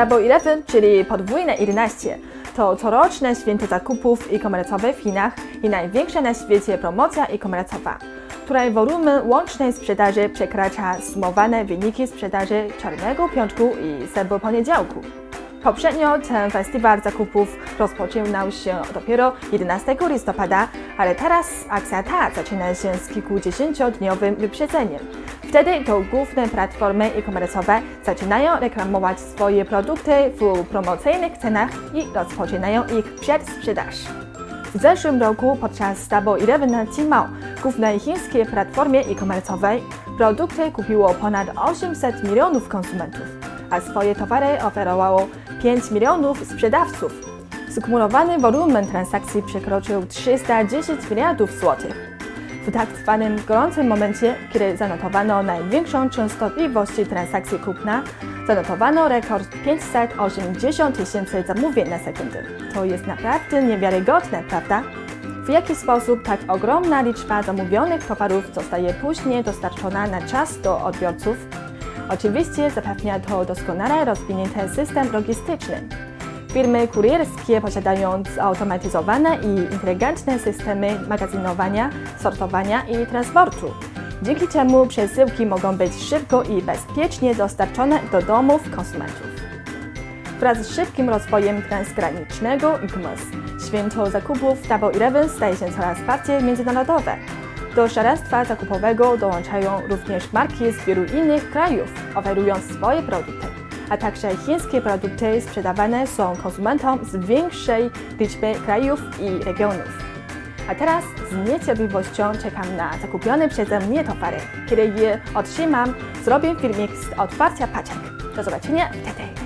Double Eleven, czyli podwójne 11, to coroczne święto zakupów e-komercowych w Chinach i największa na świecie promocja e-komercowa, której wolumen łącznej sprzedaży przekracza sumowane wyniki sprzedaży Czarnego Piątku i Sebo Poniedziałku. Poprzednio ten festiwal zakupów rozpoczynał się dopiero 11 listopada, ale teraz akcja ta zaczyna się z kilkudziesięciodniowym wyprzedzeniem. Wtedy to główne platformy e-komercowe zaczynają reklamować swoje produkty w promocyjnych cenach i rozpoczynają ich przedsprzedaż. W zeszłym roku podczas Double Eleven na Tmall, głównej chińskiej platformie e-komercowej, produkty kupiło ponad 800 milionów konsumentów, a swoje towary oferowało 5 milionów sprzedawców. Skumulowany wolumen transakcji przekroczył 310 miliardów złotych. W tak zwanym gorącym momencie, kiedy zanotowano największą częstotliwość transakcji kupna, zanotowano rekord 580 tysięcy zamówień na sekundę. To jest naprawdę niewiarygodne, prawda? W jaki sposób tak ogromna liczba zamówionych towarów zostaje później dostarczona na czas do odbiorców? Oczywiście zapewnia to doskonale rozwinięty system logistyczny. Firmy kurierskie posiadają zautomatyzowane i inteligentne systemy magazynowania, sortowania i transportu, dzięki czemu przesyłki mogą być szybko i bezpiecznie dostarczone do domów konsumentów. Wraz z szybkim rozwojem transgranicznego e-commerce, święto zakupów Double Eleven staje się coraz bardziej międzynarodowe. Do szaleństwa zakupowego dołączają również marki z wielu innych krajów, oferując swoje produkty, a także chińskie produkty sprzedawane są konsumentom z większej liczby krajów i regionów. A teraz z niecierpliwością czekam na zakupione przeze mnie towary. Kiedy je otrzymam, zrobię filmik z otwarcia paczek. Do zobaczenia wtedy.